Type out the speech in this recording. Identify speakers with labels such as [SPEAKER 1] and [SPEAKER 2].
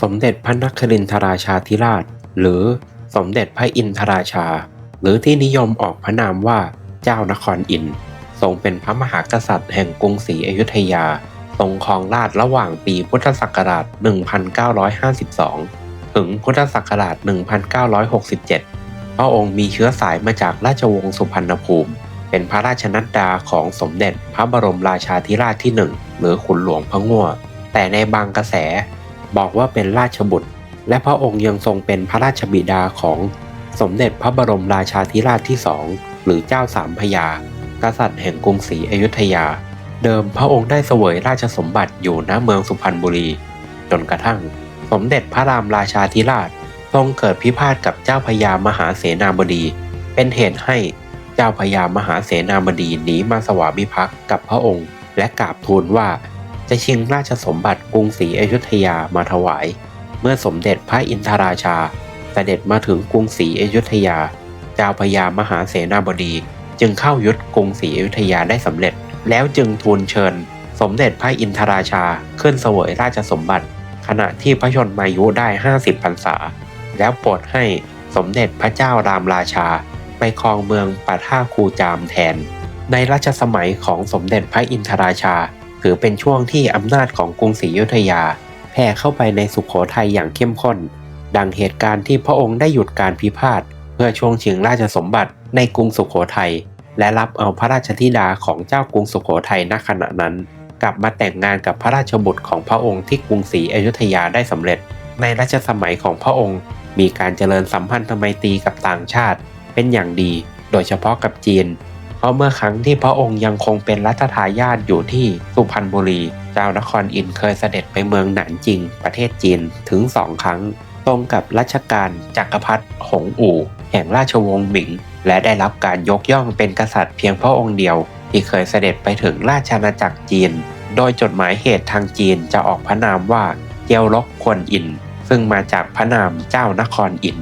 [SPEAKER 1] สมเด็จพระนครินทราชาธิราช หรือสมเด็จพระอินทราชา หรือที่นิยมออกพระนามว่าเจ้านครอิน ทรงเป็นพระมหากษัตริย์แห่งกรุงศรีอยุธยา ทรงครองราชระหว่างปีพุทธศักราช 1952 ถึงพุทธศักราช 1967 พระองค์มีเชื้อสายมาจากราชวงศ์สุพรรณภูมิ เป็นพระราชนัดดาของสมเด็จพระบรมราชาธิราชที่หนึ่งหรือขุนหลวงพระง่วแต่ในบางกระแส บอกว่าเป็นราชบุตร และพระองค์ยังทรงเป็นพระราชบิดาของสมเด็จพระบรมราชาธิราชที่สองหรือเจ้าสามพยา กษัตริย์แห่งกรุงศรีอยุธยา เดิมพระองค์ได้เสวยราชสมบัติอยู่ณเมืองสุพรรณบุรี จนกระทั่ง สมเด็จพระรามราชาธิราชทรงเกิดพิพาทกับเจ้าพญามหาเสนาบดี เป็นเหตุให้เจ้าพญามหาเสนาบดีหนีมาสวามิภักดิ์กับพระองค์ และกราบทูลว่า จะชิงราชสมบัติกรุงศรีอยุธยามาถวาย เมื่อสมเด็จพระอินทราชาเสด็จมาถึงกรุงศรีอยุธยา เจ้าพญามหาเสนาบดี จึงเข้ายึดกรุงศรีอยุธยาได้สำเร็จ แล้วจึงทูลเชิญ สมเด็จพระอินทราชาขึ้นเสวยราชสมบัติ ขณะที่พระชนมายุได้ 50พรรษา แล้วโปรดให้สมเด็จพระเจ้ารามราชา ไปครองเมืองปัท่าคูจามแทน ในรัชสมัยของสมเด็จพระอินทราชา ถือเป็นช่วงที่อำนาจของกรุงศรีอยุธยา แผ่เข้าไปในสุขโขทัยอย่างเข้มข้น ดังเหตุการณ์ที่พระองค์ได้หยุดการพิพาทเพื่อช่วงชิงราชสมบัติในกรุงสุขโขทัยและรับเอาพระราชธิดาของเจ้ากรุงสุขโขทัยณขณะนั้น กลับมาแต่งงานกับพระราชบุตรของพระองค์ที่กรุงศรีอยุธยาได้สำเร็จ ในรัชสมัยของพระองค์ มีการเจริญสัมพันธไมตรีกับต่างชาติ เป็นอย่างดี โดยเฉพาะกับจีน ราะเมื่อครั้งที่พระองค์ยังคงเป็นรัชทายาทอยู่ที่สุพรรณบุรี เจ้านครอินเคยเสด็จไปเมืองหนานจิง ประเทศจีนถึงสองครั้ง ตรงกับรัชกาลจักรพรรดิหงอู่ แห่งราชวงศ์หมิง และได้รับการยกย่องเป็นกษัตริย์เพียงพระองค์เดียว ที่เคยเสด็จไปถึงราชอาณาจักรจีน โดยจดหมายเหตุทางจีนจะออกพระนามว่าเจียวลกควนอิน ซึ่งมาจากพระนามเจ้านครอิน